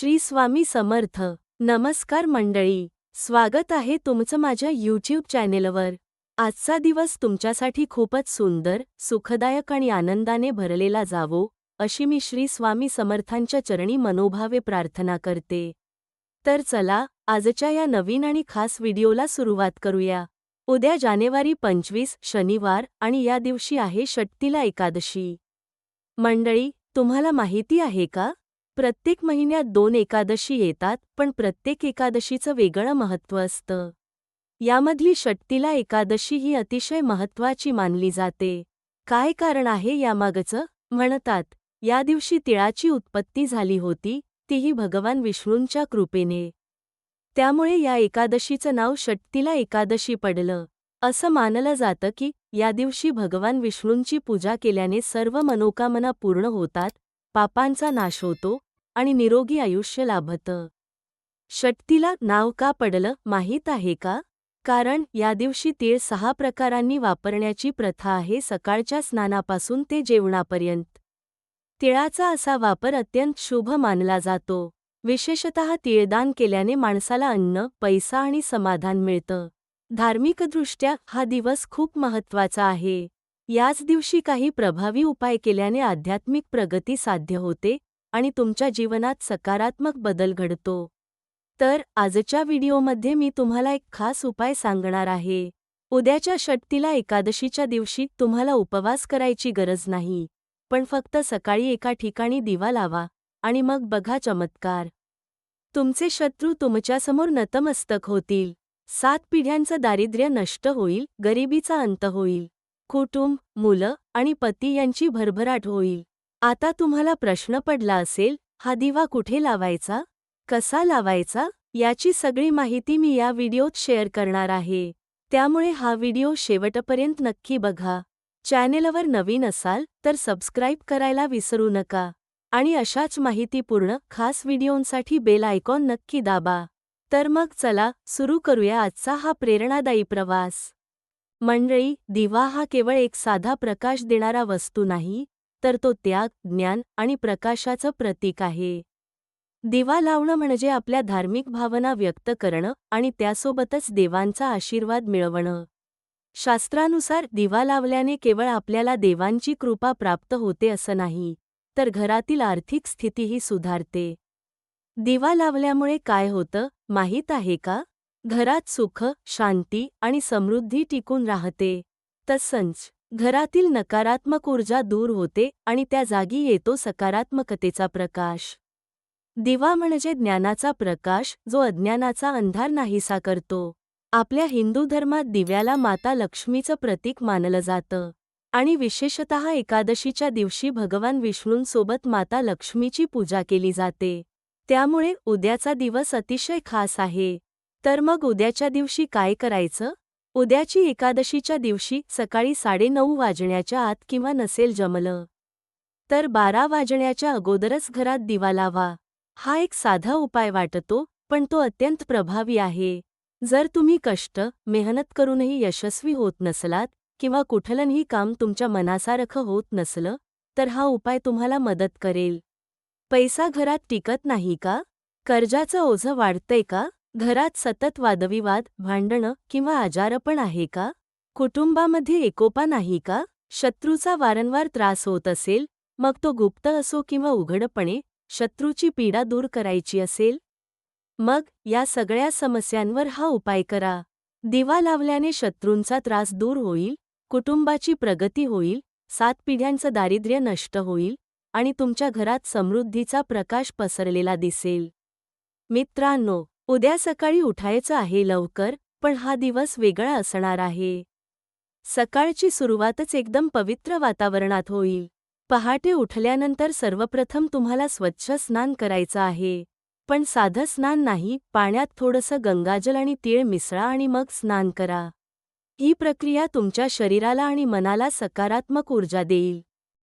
श्री स्वामी समर्थ. नमस्कार मंडळी. स्वागत आहे तुमचं माझ्या यूट्यूब चॅनेलवर. आजचा दिवस तुमच्यासाठी खूपच सुंदर सुखदायक आणि आनंदाने भरलेला जावो अशी मी श्री स्वामी समर्थांच्या चरणी मनोभावे प्रार्थना करते. तर चला आजच्या या नवीन आणि खास व्हिडिओला सुरुवात करूया. उद्या जानेवारी पंचवीस शनिवार आणि या दिवशी आहे षट्टीला एकादशी. मंडळी तुम्हाला माहिती आहे का? प्रत्येक महिन्यात दोन एकादशी येतात पण प्रत्येक एकादशीचं वेगळं महत्त्व असतं. यामधली षट्टिला एकादशी ही अतिशय महत्त्वाची मानली जाते. काय कारण आहे यामागचं? म्हणतात या दिवशी तिळाची उत्पत्ती झाली होती तीही भगवान विष्णूंच्या कृपेने. त्यामुळे या एकादशीचं नाव षट्टिला एकादशी पडलं. असं मानलं जातं की या दिवशी भगवान विष्णूंची पूजा केल्याने सर्व मनोकामना पूर्ण होतात पापांचा नाश होतो आणि निरोगी आयुष्य लाभतं. षट्टीला नाव का पडलं माहीत आहे का? कारण या दिवशी तीळ सहा प्रकारांनी वापरण्याची प्रथा आहे सकाळच्या स्नानापासून ते जेवणापर्यंत. तिळाचा असा वापर अत्यंत शुभ मानला जातो. विशेषतः तिळदान केल्याने माणसाला अन्न पैसा आणि समाधान मिळतं. धार्मिकदृष्ट्या हा दिवस खूप महत्त्वाचा आहे. याच दिवशी काही प्रभावी उपाय केल्याने आध्यात्मिक प्रगती साध्य होते आणि तुमच्या जीवनात सकारात्मक बदल घडतो. तर आजच्या व्हिडिओमध्ये मी तुम्हाला एक खास उपाय सांगणार आहे. उद्याच्या षट्टीला एकादशीच्या दिवशी तुम्हाला उपवास करायची गरज नाही. पण फक्त सकाळी एका ठिकाणी दिवा लावा आणि मग बघा चमत्कार. तुमचे शत्रू तुमच्यासमोर नतमस्तक होतील. सात पिढ्यांचं दारिद्र्य नष्ट होईल गरिबीचा अंत होईल. कुटुंब मुलं आणि पती यांची भरभराट होईल. आता तुम्हाला प्रश्न पडला असेल हा दिवा कुठे लावायचा? कसा लावायचा? याची सगळी माहिती मी या व्हिडिओत शेअर करणार आहे. त्यामुळे हा व्हिडिओ शेवटपर्यंत नक्की बघा. चॅनेलवर नवीन असाल तर सबस्क्राईब करायला विसरू नका. आणि अशाच माहितीपूर्ण खास व्हिडिओंसाठी बेल आयकॉन नक्की दाबा. तर मग चला सुरू करूया आजचा हा प्रेरणादायी प्रवास. मंडळी दिवा हा केवळ एक साधा प्रकाश देणारा वस्तू नाही तर तो त्याग ज्ञान आणि प्रकाशाचं प्रतीक आहे. दिवा लावणं म्हणजे आपल्या धार्मिक भावना व्यक्त करणं आणि त्यासोबतच देवांचा आशीर्वाद मिळवणं. शास्त्रानुसार दिवा लावल्याने केवळ आपल्याला देवांची कृपा प्राप्त होते असं नाही तर घरातील आर्थिक स्थितीही सुधारते. दिवा लावल्यामुळे काय होतं माहीत आहे का? घरात सुख शांती आणि समृद्धी टिकून राहते. तसंच घरातील नकारात्मक ऊर्जा दूर होते आणि त्या जागी येतो सकारात्मकतेचा प्रकाश. दिवा म्हणजे ज्ञानाचा प्रकाश जो अज्ञानाचा अंधार नाहीसा करतो. आपल्या हिंदू धर्मात दिव्याला माता लक्ष्मीचं प्रतीक मानलं जातं. आणि विशेषत एकादशीच्या दिवशी भगवान विष्णूंसोबत माता लक्ष्मीची पूजा केली जाते. त्यामुळे उद्याचा दिवस अतिशय खास आहे. तर मग उद्याच्या दिवशी काय करायचं? उद्याची एकादशीच्या दिवशी सकाळी साडेनऊ वाजण्याच्या आत किंवा नसेल जमलं तर बारा वाजण्याच्या अगोदरच घरात दिवा लावा. हा एक साधा उपाय वाटतो पण तो अत्यंत प्रभावी आहे. जर तुम्ही कष्ट मेहनत करूनही यशस्वी होत नसलात किंवा कुठलंही काम तुमच्या मनासारखं होत नसलं तर हा उपाय तुम्हाला मदत करेल. पैसा घरात टिकत नाही का? कर्जाचं ओझं वाढतंय का? घरात सतत वादविवाद भांडणं किंवा आजारपण आहे का? कुटुंबामध्ये एकोपा नाही का? शत्रूचा वारंवार त्रास होत असेल मग तो गुप्त असो किंवा उघडपणे शत्रूची पीडा दूर करायची असेल? मग या सगळ्या समस्यांवर हा उपाय करा. दिवा लावल्याने शत्रूंचा त्रास दूर होईल कुटुंबाची प्रगती होईल सात पिढ्यांचं दारिद्र्य नष्ट होईल आणि तुमच्या घरात समृद्धीचा प्रकाश पसरलेला दिसेल. मित्रांनो उद्या सकाळी उठायचं आहे लवकर पण हा दिवस वेगळा असणार आहे. सकाळची सुरुवातच एकदम पवित्र वातावरणात होईल. पहाटे उठल्यानंतर सर्वप्रथम तुम्हाला स्वच्छ स्नान करायचं आहे. पण साधं स्नान नाही पाण्यात थोडंसं गंगाजल आणि तीळ मिसळा आणि मग स्नान करा. ही प्रक्रिया तुमच्या शरीराला आणि मनाला सकारात्मक ऊर्जा देईल.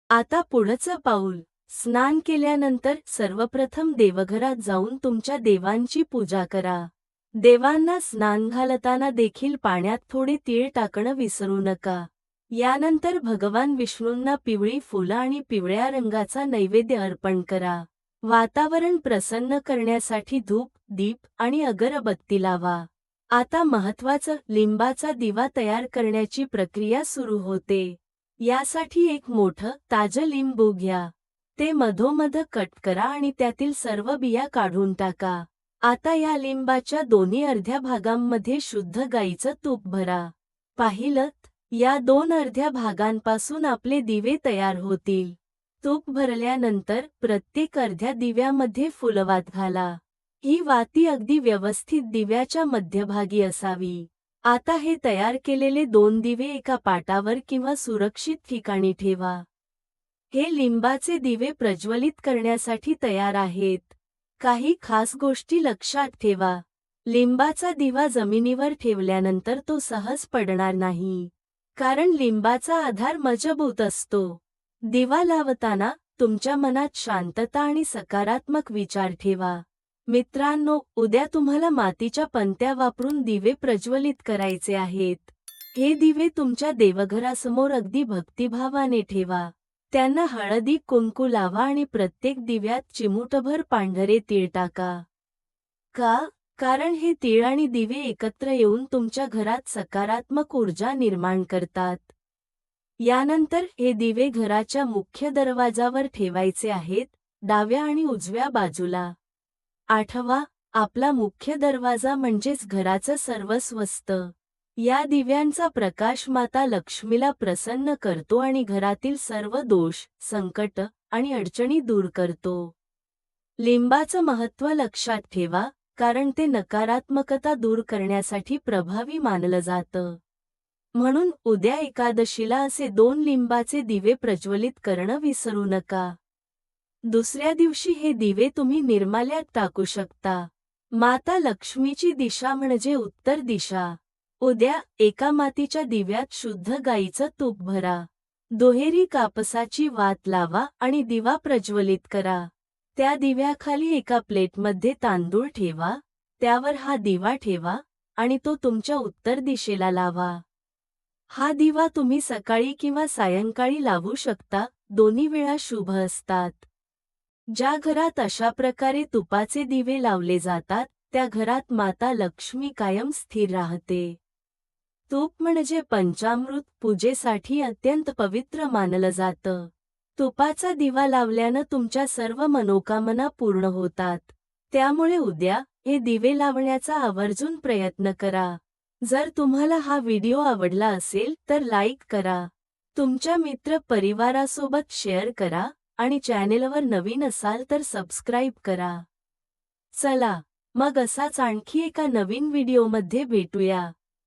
आता पुढचं पाऊल. स्नान केल्यानंतर सर्वप्रथम देवघरात जाऊन तुमच्या देवांची पूजा करा. देवांना स्नान घालताना देखील पाण्यात थोडे तीळ टाकणं विसरू नका. यानंतर भगवान विष्णूंना पिवळी फुलं आणि पिवळ्या रंगाचा नैवेद्य अर्पण करा. वातावरण प्रसन्न करण्यासाठी धूप दीप आणि अगरबत्ती लावा. आता महत्वाचं लिंबाचा दिवा तयार करण्याची प्रक्रिया सुरू होते. यासाठी एक मोठं ताजं लिंबू घ्या. ते मधोमध कट करा आणि त्यातील सर्व बिया काढून टाका. आता या लिंबाच्या दोन्ही अर्ध्या भागांमध्ये शुद्ध गाईचं तूप भरा. पाहिलत या दोन अर्ध्या भागांपासून आपले दिवे तयार होतील. तूप भरल्यानंतर प्रत्येक अर्ध्या दिव्यामध्ये फुलवात घाला. ही वाती अगदी व्यवस्थित दिव्याच्या मध्यभागी असावी. आता हे तयार केलेले दोन दिवे एका पाटावर किंवा सुरक्षित ठिकाणी ठेवा. हे लिंबाचे दिवे प्रज्वलित करण्यासाठी तयार आहेत. काही खास गोष्टी लक्षात ठेवा. लिंबाचा दिवा जमिनीवर ठेवल्यानंतर तो सहज पडणार नाही. कारण लिंबाचा आधार मजबूत असतो. दिवा लावताना तुमच्या मनात शांतता आणि सकारात्मक विचार ठेवा. मित्रांनो उद्या तुम्हाला मातीच्या पंत्या वापरून दिवे प्रज्वलित करायचे आहेत. हे दिवे तुमच्या देवघरासमोर अगदी भक्तिभावाने ठेवा. त्यांना हळदी कुंकू लावा आणि प्रत्येक दिव्यात चिमूटभर पांढरे तीळ टाका. का? कारण हे तीळ आणि दिवे एकत्र येऊन तुमच्या घरात सकारात्मक ऊर्जा निर्माण करतात. यानंतर हे दिवे घराच्या मुख्य दरवाजावर ठेवायचे आहेत डाव्या आणि उजव्या बाजूला. आठवा आपला मुख्य दरवाजा म्हणजेच घराचं सर्वस्वस्त या दिव्यांचा प्रकाश माता लक्ष्मीला प्रसन्न करतो आणि घरातील सर्व दोष संकट आणि अडचणी दूर करतो. लिंबाचं महत्त्व लक्षात ठेवा कारण ते नकारात्मकता दूर करण्यासाठी प्रभावी मानलं जातं. म्हणून उद्या एकादशीला असे दोन लिंबाचे दिवे प्रज्वलित करणं विसरू नका. दुसऱ्या दिवशी हे दिवे तुम्ही निर्माल्यात टाकू शकता. माता लक्ष्मीची दिशा म्हणजे उत्तर दिशा. उद्या एका मातीच्या दिव्यात शुद्ध गाईचं तूप भरा. दोहेरी कापसाची वात लावा आणि दिवा प्रज्वलित करा. त्या दिव्याखाली एका प्लेटमध्ये तांदूळ ठेवा त्यावर हा दिवा ठेवा आणि तो तुमच्या उत्तर दिशेला लावा. हा दिवा तुम्ही सकाळी किंवा सायंकाळी लावू शकता दोन्ही वेळा शुभ असतात. ज्या घरात अशा प्रकारे तुपाचे दिवे लावले जातात त्या घरात माता लक्ष्मी कायम स्थिर राहते. तूप म्हणजे पंचामृत पूजेसाठी अत्यंत पवित्र मानलं जातं. तुपाचा दिवा लावल्यानं तुमच्या सर्व मनोकामना पूर्ण होतात. त्यामुळे उद्या हे दिवे लावण्याचा आवर्जून प्रयत्न करा. जर तुम्हाला हा व्हिडिओ आवडला असेल तर लाईक करा. तुमच्या मित्र परिवारासोबत शेअर करा आणि चॅनेलवर नवीन असाल तर सबस्क्राईब करा. चला मग असाच आणखी एका नवीन व्हिडिओमध्ये भेटूया.